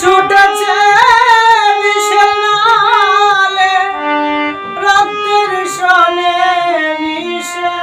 ছুটেছে নালে রক্তের সনে মিশে।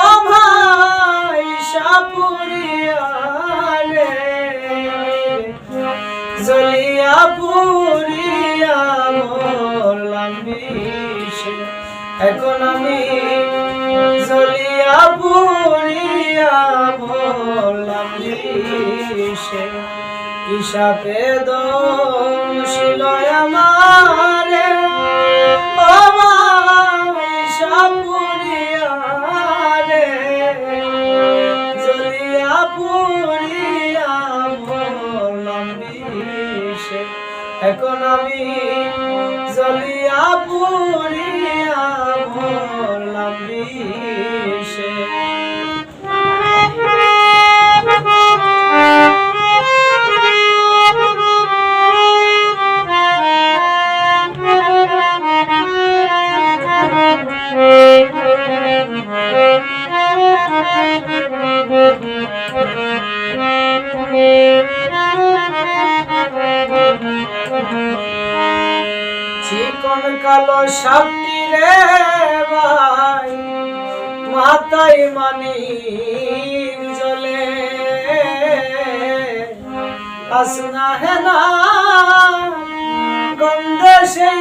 ও ভাই সাপুরিয়ালে জলিয়া পুরিয়া এখন আমি জলিয়া কিসাপে দোষিল আমারে। সাপুরিয়ালে জলিয়া পুরিয়া মরলাম এখন আমি জলিয়া পুরিয়া মরলাম চিকন কালো সাপটি রে ভাই, মাথায় মানি জলে। আসনা হেনা গন্ধে সেই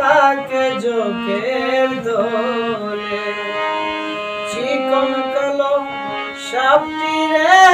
তাকে জোকের দোলে চিকন কালো সাপটি রে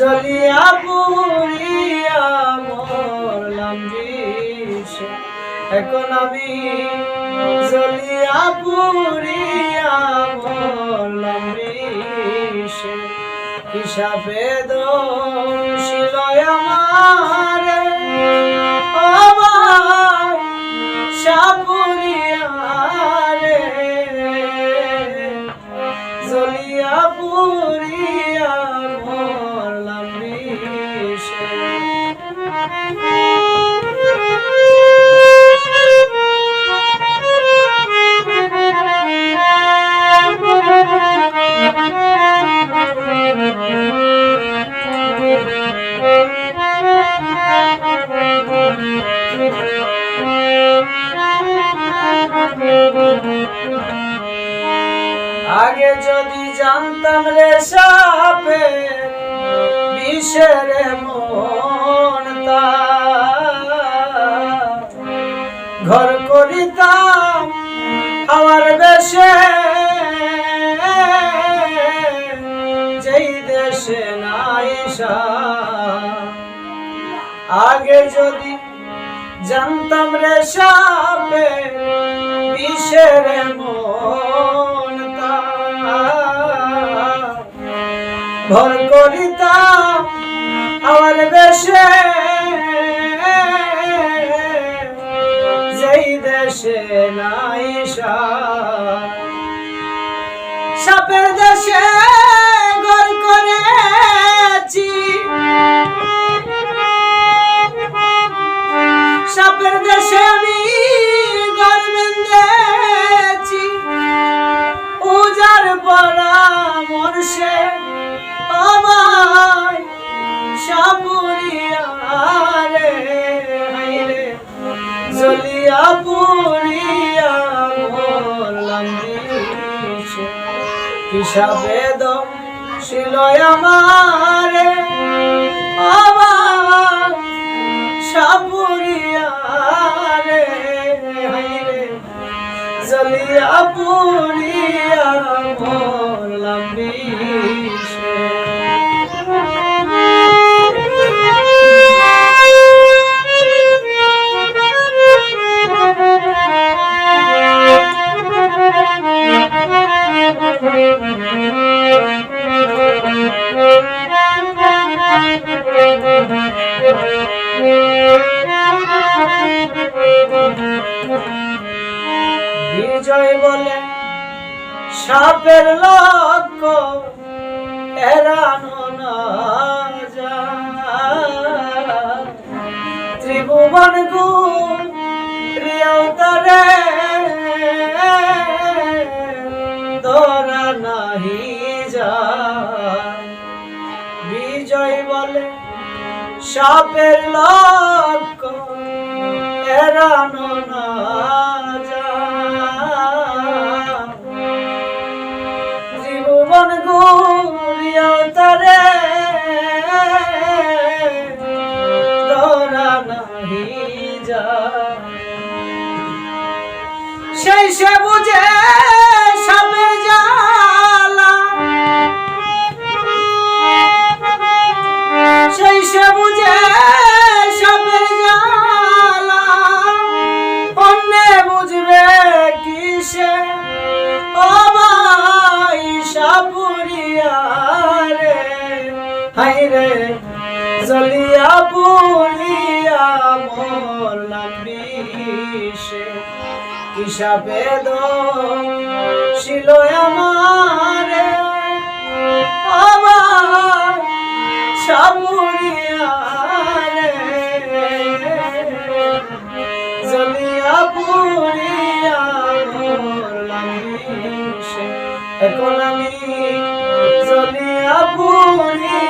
জলিয়া পুরিয়া মরলাম বিষে এখন আমি জলিয়া পুরিয়া মরলাম বিষে হিসাবে দোষিল আমারে জানতাম রে সাপে, বিষের মন ঘর করিতাম আমার বেশে, যেই দেশে নাই। আগে যদি জানতাম রে সাপে, বিষের মন ভর করিতাম আমার বেশে যেই দেশে নাই সাপ। সাপের দেশে ঘর করেছি সাপের দেশে আমি উজার হিসাবে শিলয় আমারে। আমার সাপুরিয়া রে হাইরে জলিয়া পুরিয়া মরলাম বিজয় বলে সাপের লক্ষ্য এড়ানো না। ত্রিভুবন গুরিয়তরে ধরা নাহি যায় বিজয় বলে সাপের লক্ষ্য এড়ানো না। ত্রিভুবন ঘুরিয়া তারে ধরা নাহি যায়। সেই সে বুঝে হাই রে? জলিয়া পুরিয়া মোলাম বিষে কিসাবে ছিল আমারে? আমার সাপুরিয়া জলিয়া বিষে এখন আমি জলিয়া পুরিয়া